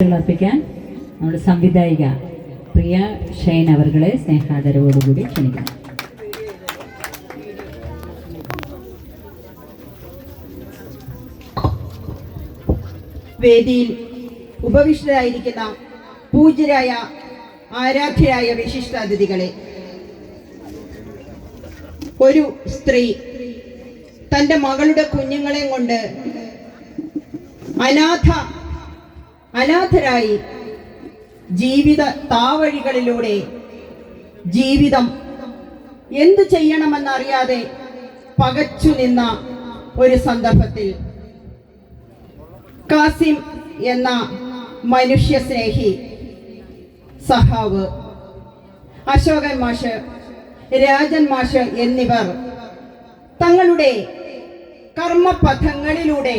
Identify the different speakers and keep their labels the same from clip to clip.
Speaker 1: അർപ്പിക്കാൻ നമ്മുടെ സംവിധായിക പ്രിയ ഷൈൻ അവർകളെ സ്നേഹാദരവോടുകൂടി ക്ഷണിക്കുന്നു.
Speaker 2: വേദിയിൽ ഉപവിഷ്ടരായിരിക്കുന്ന പൂജ്യരായ ആരാധ്യരായ വിശിഷ്ടാതിഥികളെ ഒരു സ്ത്രീ തന്റെ മകളുടെ കുഞ്ഞുങ്ങളെ കൊണ്ട് അനാഥ അനാഥരായി ജീവിത താവഴികളിലൂടെ ജീവിതം എന്തു ചെയ്യണമെന്നറിയാതെ പകച്ചു നിന്ന ഒരു സന്ദർഭത്തിൽ. കാസിം എന്ന മനുഷ്യസ്നേഹി സഹാവ് അശോകൻ മാഷ് രാജൻ മാഷ് എന്നിവർ തങ്ങളുടെ കർമ്മപഥങ്ങളിലൂടെ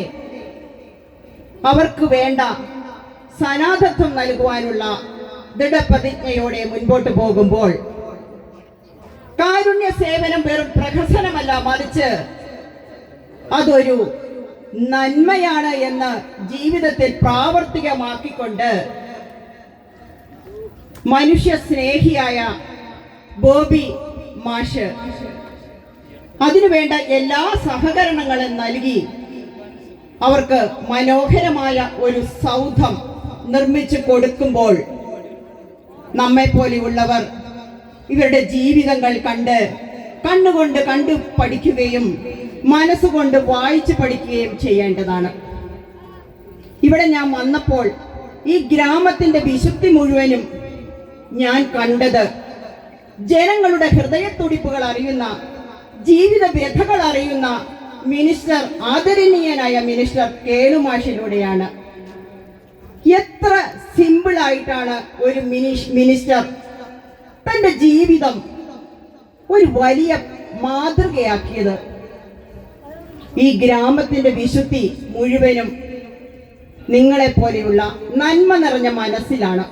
Speaker 2: അവർക്ക് വേണ്ട സനാതത്വം നൽകുവാനുള്ള ദൃഢപ്രതിജ്ഞയോടെ മുൻപോട്ട് പോകുമ്പോൾ കാരുണ്യ സേവനം വെറും പ്രഹസനമല്ല മറിച്ച് അതൊരു നന്മയാണ് എന്ന് ജീവിതത്തിൽ പ്രാവർത്തികമാക്കിക്കൊണ്ട് മനുഷ്യ സ്നേഹിയായ ബോബി മാഷ് അതിനുവേണ്ട എല്ലാ സഹകരണങ്ങളും നൽകി അവർക്ക് മനോഹരമായ ഒരു സൗധം നിർമ്മിച്ചു കൊടുക്കുമ്പോൾ നമ്മെ പോലെയുള്ളവർ ഇവരുടെ ജീവിതങ്ങൾ കണ്ട് കണ്ണുകൊണ്ട് കണ്ടു പഠിക്കുകയും മനസ്സുകൊണ്ട് വായിച്ചു പഠിക്കുകയും ചെയ്യേണ്ടതാണ്. ഇവിടെ ഞാൻ വന്നപ്പോൾ ഈ ഗ്രാമത്തിന്റെ വിശുദ്ധി മുഴുവനും ഞാൻ കണ്ടത് ജനങ്ങളുടെ ഹൃദയത്തുടിപ്പുകൾ അറിയുന്ന ജീവിത വ്യഥകൾ അറിയുന്ന മിനിസ്റ്റർ ആദരണീയനായ മിനിസ്റ്റർ കേളുമാഷിലൂടെയാണ് എത്ര സിമ്പിൾ ആയിട്ടാണ് ഒരു മിനിസ്റ്റർ തന്റെ ജീവിതം ഒരു വലിയ മാതൃകയാക്കിയത്. ഈ ഗ്രാമത്തിന്റെ വിശുദ്ധി മുഴുവനും നിങ്ങളെ പോലെയുള്ള നന്മ നിറഞ്ഞ മനസ്സിലാണ്.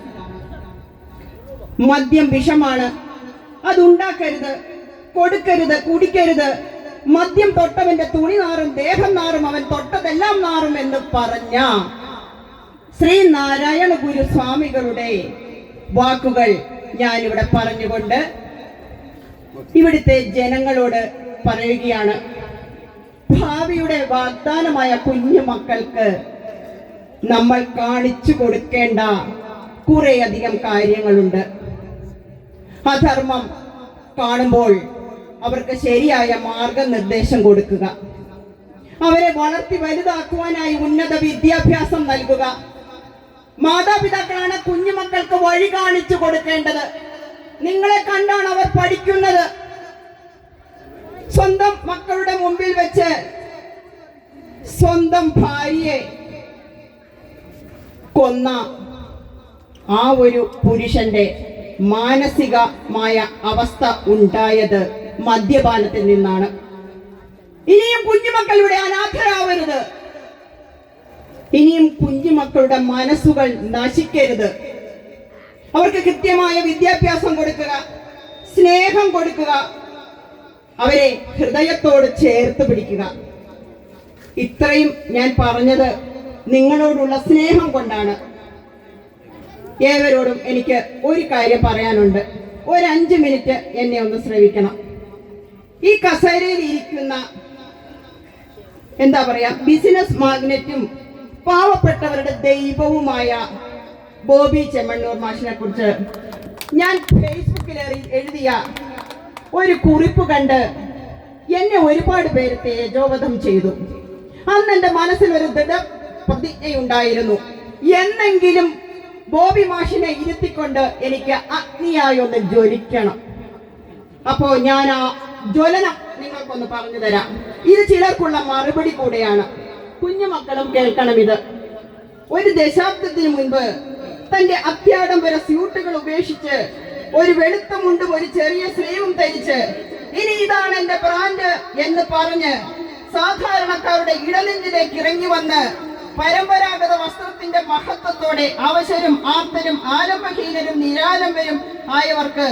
Speaker 2: മദ്യം വിഷമാണ്. അതുണ്ടാക്കരുത് കൊടുക്കരുത് കുടിക്കരുത്. മദ്യം തൊട്ടവന്റെ തുണി നാറും ദേഹം നാറും അവൻ തൊട്ടതെല്ലാം നാറും എന്ന് പറഞ്ഞ ശ്രീ നാരായണ ഗുരു സ്വാമികളുടെ വാക്കുകൾ ഞാനിവിടെ പറഞ്ഞുകൊണ്ട് ഇവിടുത്തെ ജനങ്ങളോട് പറയുകയാണ്. ഭാവിയുടെ വാഗ്ദാനമായ കുഞ്ഞു മക്കൾക്ക് നമ്മൾ കാണിച്ചു കൊടുക്കേണ്ട കുറേയധികം കാര്യങ്ങളുണ്ട്. അധർമ്മം കാണുമ്പോൾ അവർക്ക് ശരിയായ മാർഗനിർദ്ദേശം കൊടുക്കുക. അവരെ വളർത്തി വലുതാക്കുവാനായി ഉന്നത വിദ്യാഭ്യാസം നൽകുക. മാതാപിതാക്കളാണ് കുഞ്ഞുമക്കൾക്ക് വഴി കാണിച്ചു കൊടുക്കേണ്ടത്. നിങ്ങളെ കണ്ടാണ് അവർ പഠിക്കുന്നത്. സ്വന്തം മക്കളുടെ മുമ്പിൽ വെച്ച് സ്വന്തം ഭാര്യയെ കൊന്ന ആ ഒരു പുരുഷന്റെ മാനസികമായ അവസ്ഥ ഉണ്ടായത് മദ്യപാനത്തിൽ നിന്നാണ്. ഇനിയും കുഞ്ഞുമക്കളുടെ അനാഥരാവരുത്. ഇനിയും കുഞ്ഞുമക്കളുടെ മനസ്സുകൾ നശിക്കരുത്. അവർക്ക് കൃത്യമായ വിദ്യാഭ്യാസം കൊടുക്കുക സ്നേഹം കൊടുക്കുക അവരെ ഹൃദയത്തോട് ചേർത്ത് പിടിക്കുക. ഇത്രയും ഞാൻ പറഞ്ഞത് നിങ്ങളോടുള്ള സ്നേഹം കൊണ്ടാണ്. ഏവരോടും എനിക്ക് ഒരു കാര്യം പറയാനുണ്ട്. ഒരു മിനിറ്റ് എന്നെ ഒന്ന് ശ്രമിക്കണം. ഈ കസേരയിൽ ഇരിക്കുന്ന എന്താ പറയാ ബിസിനസ് മാഗ്നറ്റും പാവപ്പെട്ടവരുടെ ദൈവവുമായ ബോബി ചെമ്മണ്ണൂർ മാഷിനെ കുറിച്ച് ഞാൻ ഫേസ്ബുക്കിൽ എഴുതിയ ഒരു കുറിപ്പ് കണ്ട് എന്നെ ഒരുപാട് പേര് തേജോവധം ചെയ്തു. അന്ന് എന്റെ മനസ്സിൽ ഒരു ദൃഢ പ്രതിജ്ഞയുണ്ടായിരുന്നു. എന്നെങ്കിലും ബോബി മാഷിനെ ഇരുത്തിക്കൊണ്ട് എനിക്ക് അഗ്നിയായി ഒന്ന് ജ്വലിക്കണം. അപ്പോ ഞാൻ ആ ജ്വലനം നിങ്ങൾക്കൊന്ന് പറഞ്ഞു തരാം. ഇത് ചിലർക്കുള്ള മറുപടി കൂടെയാണ്. കുഞ്ഞുമക്കളും കേൾക്കണം ഇത് ഒരു ദശാബ്ദത്തിന് മുൻപ് തന്റെ അത്യാഡംബര സ്യൂട്ടുകൾ ഉപേക്ഷിച്ച് ഒരു വെളുത്ത മുണ്ടും ഒരു ചെറിയ സ്ലീവും ധരിച്ച് ഇനി ഇതാണ് എന്റെ ബ്രാൻഡ് എന്ന് പറഞ്ഞ് സാധാരണക്കാരുടെ ഇടനെഞ്ചിലേക്ക് ഇറങ്ങി വന്ന് പരമ്പരാഗത വസ്ത്രത്തിന്റെ മഹത്വത്തോടെ അവശരും ആർത്തരും ആലംബഹീനരും നിരാലംബരും ആയവർക്ക്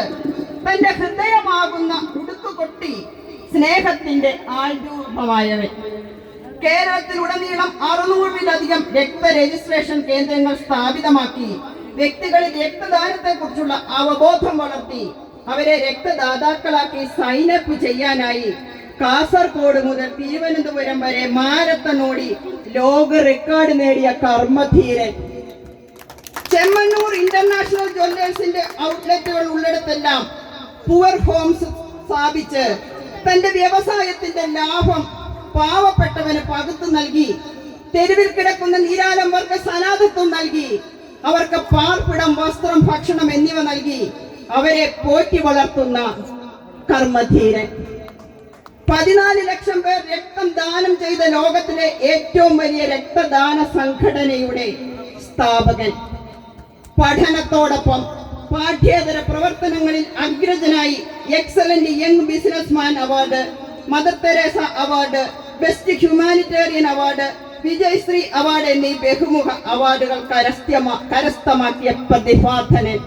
Speaker 2: തന്റെ ഹൃദയമാകുന്ന ഉടുക്കു കൊട്ടി സ്നേഹത്തിന്റെ ആൾരൂപമായവൻ. കേരളത്തിലുടനീളം അറുന്നൂറിലധികം രക്ത രജിസ്ട്രേഷൻ കേന്ദ്രങ്ങൾ സ്ഥാപിതമാക്കി. വ്യക്തികളിൽ രക്തദാനത്തെ കുറിച്ചുള്ള അവബോധം വളർത്തി. അവരെ രക്തദാതാക്കളാക്കി സൈനപ്പ് ചെയ്യാനായി. കാസർഗോഡ് മുതൽ തിരുവനന്തപുരം വരെ മാരത്തൺ ഓടി ലോക റെക്കോർഡ് നേടിയ കർമ്മധീരൻ. ചെമ്മണ്ണൂർ ഇന്റർനാഷണൽ ജ്വല്ലേഴ്സിന്റെ ഔട്ട്ലെറ്റുകൾ ഉള്ളിടത്തെല്ലാം പുവർ ഹോംസ് സ്ഥാപിച്ച് തന്റെ വ്യവസായത്തിന്റെ ലാഭം പാവപ്പെട്ടവന് പകുത്തു നൽകി തെരുവിൽ കിടക്കുന്ന നീരാലംബർക്ക് സനാതത്വം നൽകി അവർക്ക് പാർപ്പിടം വസ്ത്രം ഭക്ഷണം എന്നിവ നൽകി അവരെ പോറ്റി വളർത്തുന്ന കർമ്മധീരൻ. പതിനാല് ലക്ഷം പേർ രക്തം ദാനം ചെയ്ത ലോകത്തിലെ ഏറ്റവും വലിയ രക്തദാന സംഘടനയുടെ സ്ഥാപകൻ. പഠനത്തോടൊപ്പം പാഠ്യേതര പ്രവർത്തനങ്ങളിൽ അഗ്രജനായി excellent young businessman award Mother Teresa award best humanitarian award Vijayashree award എന്നീ ബഹുമുഖ അവാർഡുകൾ കരസ്ഥമാ കരസ്ഥമാക്കിയ പ്രതിഭാധനൻ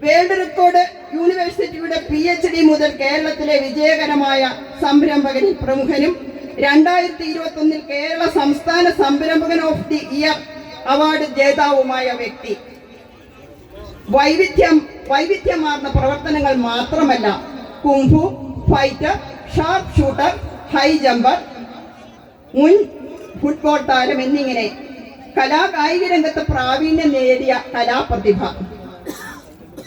Speaker 2: വേൾഡ് റെക്കോർഡ് യൂണിവേഴ്സിറ്റിയുടെ പി എച്ച് ഡി മുതൽ കേരളത്തിലെ വിജയകരമായ സംരംഭകരിൽ പ്രമുഖനും രണ്ടായിരത്തി ഇരുപത്തി ഒന്നിൽ കേരള സംസ്ഥാന സംരംഭകൻ ഓഫ് ദി ഇയർ അവാർഡ് ജേതാവുമായ വ്യക്തി. വൈവിധ്യം വൈവിധ്യമാർന്ന പ്രവർത്തനങ്ങൾ മാത്രമല്ല. Kung fu fighter sharp shooter high jumper മുൻ ഫുട്ബോൾ താരം എന്നിങ്ങനെ കലാകായിക രംഗത്ത് പ്രാവീണ്യം നേടിയ കലാപ്രതിഭ.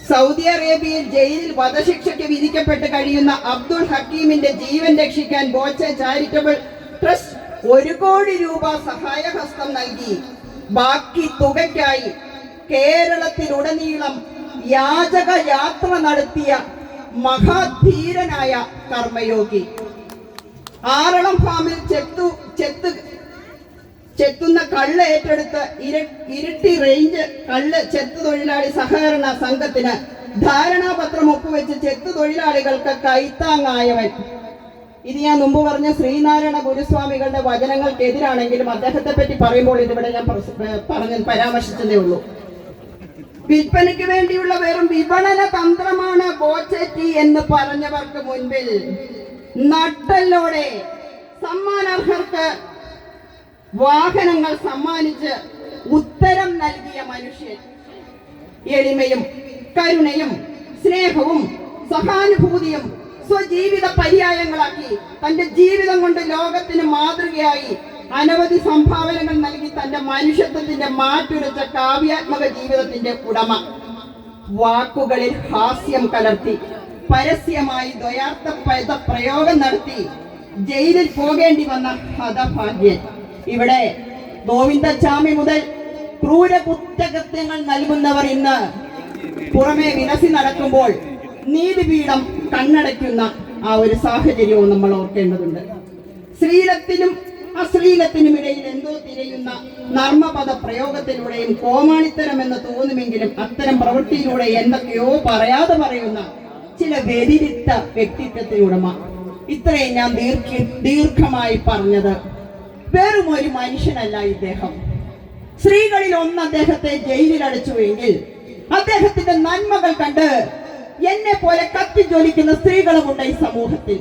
Speaker 2: സൗദി അറേബ്യയിൽ ജയിലിൽ വധശിക്ഷയ്ക്ക് വിധിക്കപ്പെട്ട് കഴിയുന്ന അബ്ദുൾ ഹക്കീമിന്റെ ജീവൻ രക്ഷിക്കാൻ ബോച്ച ചാരിറ്റബിൾ ട്രസ്റ്റ് ഒരു കോടി രൂപ സഹായഹസ്തം നൽകി. ബാക്കി തുകയ്ക്കായി കേരളത്തിലുടനീളം യാചക യാത്ര നടത്തിയ മഹാധീരനായ കർമ്മയോഗി. ആറളം ഫാമിൽ ചെത്തു ചെത്ത് ചെത്തുന്ന കള്ള് ഏറ്റെടുത്ത് ഇര ഇരിട്ടി റേഞ്ച് കള്ള് ചെത്ത് തൊഴിലാളി സഹകരണ സംഘത്തിന് ധാരണാപത്രം ഒപ്പുവെച്ച് ചെത്ത് തൊഴിലാളികൾക്ക് കൈത്താങ്ങായവൻ. ഇത് ഞാൻ മുമ്പ് പറഞ്ഞ ശ്രീനാരായണ ഗുരുസ്വാമികളുടെ വചനങ്ങൾക്കെതിരാണെങ്കിലും അദ്ദേഹത്തെ പറ്റി പറയുമ്പോൾ ഇതിവിടെ ഞാൻ പറഞ്ഞ് പരാമർശിച്ചതേ ഉള്ളൂ. വിൽപ്പനയ്ക്ക് വേണ്ടിയുള്ള വെറും വിപണന തന്ത്രമാണ് ബോച്ചറ്റി എന്ന് പറഞ്ഞവർക്ക് മുൻപിൽ. നട്ടല്ലോടെ സമ്മാനാർഹർക്ക് വാഹനങ്ങൾ സമ്മാനിച്ച് ഉത്തരം നൽകിയ മനുഷ്യൻ. എളിമയും കരുണയും സ്നേഹവും സഹാനുഭൂതിയും സ്വജീവിത പര്യായങ്ങളാക്കി തന്റെ ജീവിതം കൊണ്ട് ലോകത്തിന് മാതൃകയായി അനവധി സംഭാവനകൾ നൽകി തന്റെ മനുഷ്യത്വത്തിന്റെ മാറ്റുരച്ച കാവ്യാത്മക ജീവിതത്തിന്റെ ഉടമ. വാക്കുകളിൽ ഹാസ്യം കലർത്തി പരസ്യമായി ദ്വയാർത്ഥ പ്രയോഗം നടത്തി ജയിലിൽ പോകേണ്ടി വന്ന ഹതഭാഗ്യൻ. ഇവിടെ ഗോവിന്ദച്ചാമി മുതൽ ക്രൂര കുറ്റകൃത്യങ്ങൾ നൽകുന്നവർ ഇന്ന് പുറമെ വിലസി നടക്കുമ്പോൾ നീതിപീഠം കണ്ണടയ്ക്കുന്ന ആ ഒരു സാഹചര്യവും നമ്മൾ ഓർക്കേണ്ടതുണ്ട്. ശ്രീലത്തിനും അശ്ലീലത്തിനും ഇടയിൽ എന്തോ തിരയുന്ന നർമ്മപദ പ്രയോഗത്തിലൂടെയും കോമാളിത്തരമെന്ന് തോന്നുമെങ്കിലും അത്തരം പ്രവൃത്തിയിലൂടെ എന്തൊക്കെയോ പറയാതെ പറയുന്ന ചില വ്യതിരിക്ത വ്യക്തിത്വത്തിനുടമ ഇത്രയും ഞാൻ ദീർഘ ദീർഘമായി പറഞ്ഞത്. വെറും ഒരു മനുഷ്യനല്ല ഇദ്ദേഹം. സ്ത്രീകളിൽ ഒന്ന് അദ്ദേഹത്തെ ജയിലിൽ അടച്ചുവെങ്കിൽ അദ്ദേഹത്തിന്റെ നന്മകൾ കണ്ട് എന്നെ പോലെ കത്തി ജ്വലിക്കുന്ന സ്ത്രീകളുമുണ്ട് ഈ സമൂഹത്തിൽ.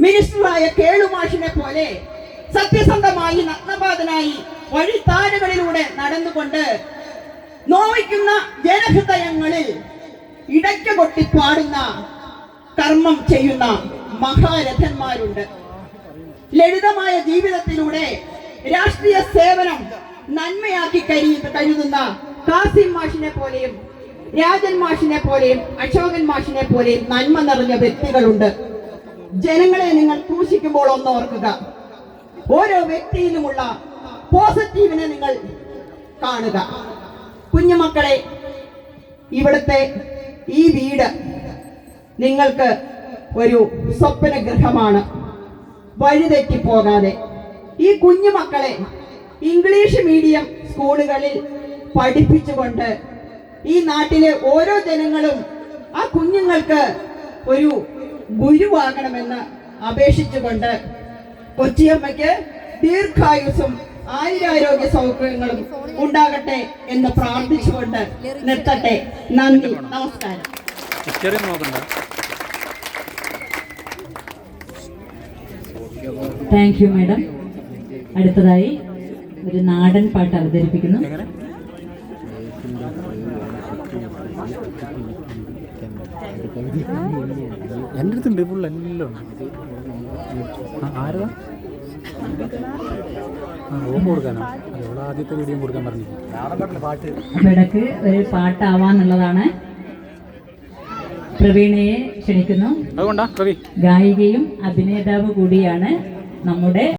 Speaker 2: മിനിസ്റ്ററായ കേളുമാഷിനെ പോലെ സത്യസന്ധമായി നഗ്നപാതനായി വഴിത്താരകളിലൂടെ നടന്നുകൊണ്ട് നോവിക്കുന്ന ജനഹൃദയങ്ങളിൽ ഇടയ്ക്ക കൊട്ടി പാടുന്ന കർമ്മം ചെയ്യുന്ന മഹാരഥന്മാരുണ്ട്. ലളിതമായ ജീവിതത്തിലൂടെ രാഷ്ട്രീയ സേവനം നന്മയാക്കി കരി കരുതുന്ന കാസിം മാഷിനെ പോലെയും രാജൻ മാഷിനെ പോലെയും അശോകൻ മാഷിനെ പോലെയും നന്മ നിറഞ്ഞ വ്യക്തികളുണ്ട്. ജനങ്ങളെ നിങ്ങൾ ക്രൂശിക്കുമ്പോൾ ഒന്ന് ഓർക്കുക. ഓരോ വ്യക്തിയിലുമുള്ള പോസിറ്റീവിനെ നിങ്ങൾ കാണുക. കുഞ്ഞുമക്കളെ ഇവിടുത്തെ ഈ വീട് നിങ്ങൾക്ക് ഒരു സ്വപ്ന ഗൃഹമാണ് വഴിതെറ്റിപ്പോകാതെ ഈ കുഞ്ഞു മക്കളെ ഇംഗ്ലീഷ് മീഡിയം സ്കൂളുകളിൽ പഠിപ്പിച്ചുകൊണ്ട് ഈ നാട്ടിലെ ഓരോ ജനങ്ങളും ആ കുഞ്ഞുങ്ങൾക്ക് ഒരു ഗുരുവാകണമെന്ന് അപേക്ഷിച്ചുകൊണ്ട് കൊച്ചിയമ്മയ്ക്ക് ദീർഘായുസും ആയുരാരോഗ്യ സൗകര്യങ്ങളും ഉണ്ടാകട്ടെ എന്ന് പ്രാർത്ഥിച്ചുകൊണ്ട് നിർത്തട്ടെ. നന്ദി. നമസ്കാരം.
Speaker 1: താങ്ക് യു മാഡം അടുത്തതായി ഒരു നാടൻ പാട്ട് അവതരിപ്പിക്കുന്നു.
Speaker 3: എന്റെ അടുത്തുണ്ട് ഫുള്ള് എല്ലാം ആരതാ റൂം കൊടുക്കാനാ? എവിടെ ആദ്യത്തെ വീഡിയോ കൊടുക്കാൻ പറഞ്ഞു പാട്ട്.
Speaker 1: ഇടയ്ക്ക് ഒരു പാട്ടാവാന്നുള്ളതാണ്. പ്രവീണയെ ക്ഷണിക്കുന്നു. ഗായികയും അഭിനേതാവ് കൂടിയാണ് നമ്മുടെ